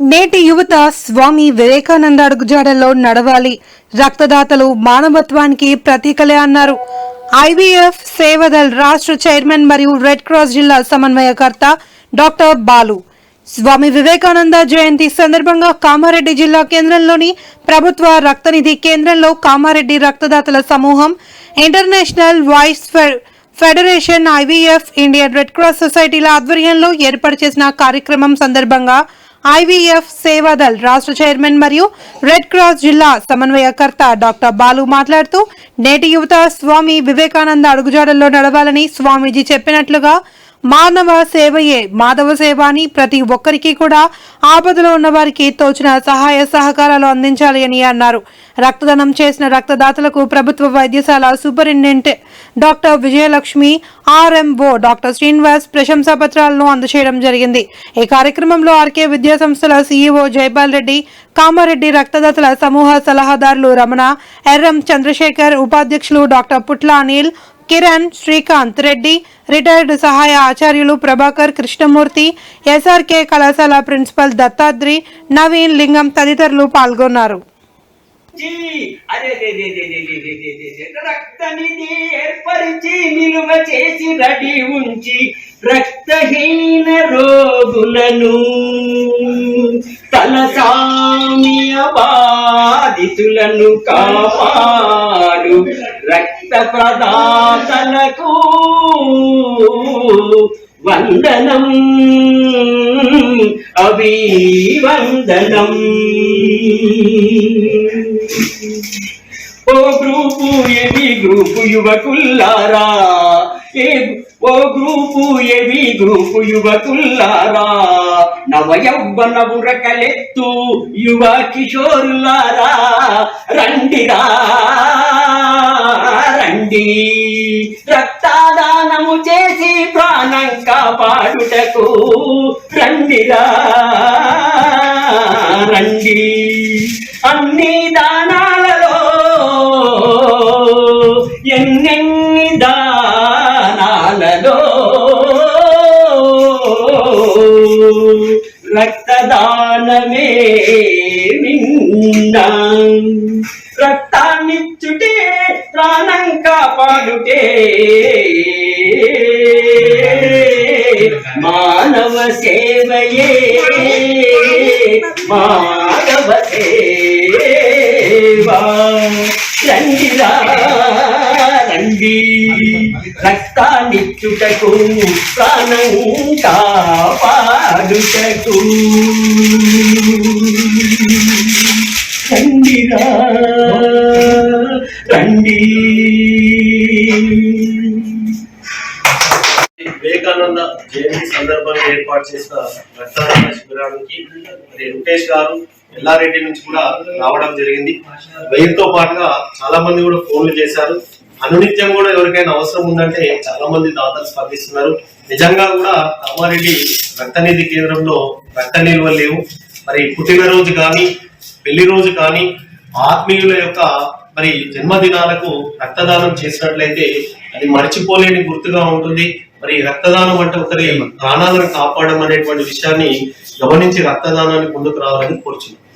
నేటి యువత స్వామి వివేకానంద అడుగుజాడల్లో నడవాలి. రక్తదాతలు మానవత్వానికి ప్రతీకలే అన్నారు. ఐవీఎఫ్ సేవదల్ రాష్ట్ర చైర్మన్ మరియు రెడ్ క్రాస్ జిల్లా సమన్వయకర్త డాక్టర్ బాలు. స్వామి వివేకానంద జయంతి సందర్భంగా కామారెడ్డి జిల్లా కేంద్రంలోని ప్రభుత్వ రక్తనిధి కేంద్రంలో కామారెడ్డి రక్తదాతల సమూహం international voice fe- federation IVF Indian red cross సొసైటీల ఆధ్వర్యంలో ఏర్పాటు చేసిన కార్యక్రమం సందర్భంగా ఐవీఎఫ్ సేవాదల్ రాష్ట్ర చైర్మన్ మరియు రెడ్ క్రాస్ జిల్లా సమన్వయకర్త డాక్టర్ బాలు మాట్లాడుతూ నేటి యువత స్వామి వివేకానంద అడుగుజాడల్లో నడవాలని స్వామీజీ చెప్పినట్లుగా మానవ సేవయే మాధవ సేవ అని ప్రతి ఒక్కరికి కూడా ఆపదలో ఉన్న వారికి తోచిన సహాయ సహకారాలు అందించాలి అని అన్నారు. రక్తదానం చేసిన రక్తదాతలకు ప్రభుత్వ వైద్యశాల superintendent doctor Vijayalakshmi RMO doctor Srinivas ప్రశంసా పత్రాలను అందజేయడం జరిగింది. ఈ కార్యక్రమంలో ఆర్కే విద్యా సంస్థల సీఈఓ జైపాల్ రెడ్డి కామారెడ్డి రక్తదాతల సమూహ సలహాదారులు రమణ ఎర్రం చంద్రశేఖర్ ఉపాధ్యక్షులు డాక్టర్ పుట్ల అనిల్ కిరణ్ శ్రీకాంత్ రెడ్డి రిటైర్డ్ సహాయ ఆచార్యులు ప్రభాకర్ కృష్ణమూర్తి ఎస్ఆర్కే కళాశాల ప్రిన్సిపల్ దత్తాద్రి నవీన్ లింగం తదితరులు పాల్గొన్నారు. రక్తహీన రోగులను తలసామియ బాధితులను కాపాడు. రక్త ప్రదాతలకు వందనం అభివందనం. O group AB group యువకుల్లారా? A O group AB group యువకుల్లారా? నవ ఉరకలెత్తు యువ కిషోరులారా. రండిరా. రండి రక్తదానము చేసి ప్రాణం కాపాడుటకు రండిరా. రండి. అన్ని దానాలలో ఎన్నెన్ని దానాలలో రక్తదానమే నిన్న రక్తాన్నిచ్చుటే ప్రాణం కాపాడుటే. మానవ సేవయే. మానవ సేవా. రండిరా రండి. రక్తాన్నిచ్చుటకు ప్రాణం కాపాడుటకు రండిరా రండి. వివేకానంద జయంతి సందర్భంగా ఏర్పాటు చేసిన రక్తదాన శిబిరానికి మరి వెంకటేష్ గారు ఎల్లారెడ్డి నుంచి కూడా రావడం జరిగింది. వీరితో పాటుగా చాలా మంది కూడా ఫోన్లు చేశారు. అనునిత్యం కూడా ఎవరికైనా అవసరం ఉందంటే చాలా మంది దాతలు స్పందిస్తున్నారు. నిజంగా కూడా కామారెడ్డి రక్తనిధి కేంద్రంలో రక్త నిల్వలు లేవు. మరి పుట్టినరోజు కానీ పెళ్ళి రోజు కానీ ఆత్మీయుల యొక్క మరి జన్మదినాలకు రక్తదానం చేసినట్లయితే అది మర్చిపోలేని గుర్తుగా ఉంటుంది. మరి రక్తదానం అంటే ఒకరి ప్రాణాలను కాపాడడం అనేటువంటి విషయాన్ని గమనించి రక్తదానాన్ని ముందుకు రావాలని కోరుచున్నాను